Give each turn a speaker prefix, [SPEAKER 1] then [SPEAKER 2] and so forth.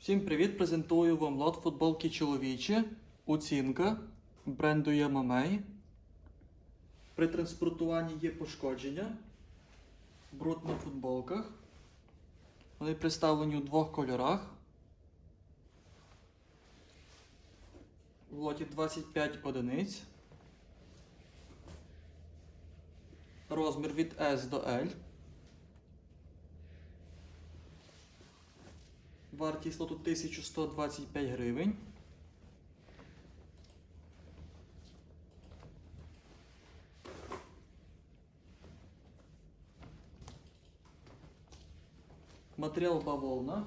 [SPEAKER 1] Всім привіт! Презентую вам лот футболки чоловічі. Оцінка бренду Yamamei. При транспортуванні є пошкодження. Бруд на футболках. Вони представлені у двох кольорах. В лоті 25 одиниць. Розмір від S до L. Вартість лоту 1125 гривень. Матеріал бавовна.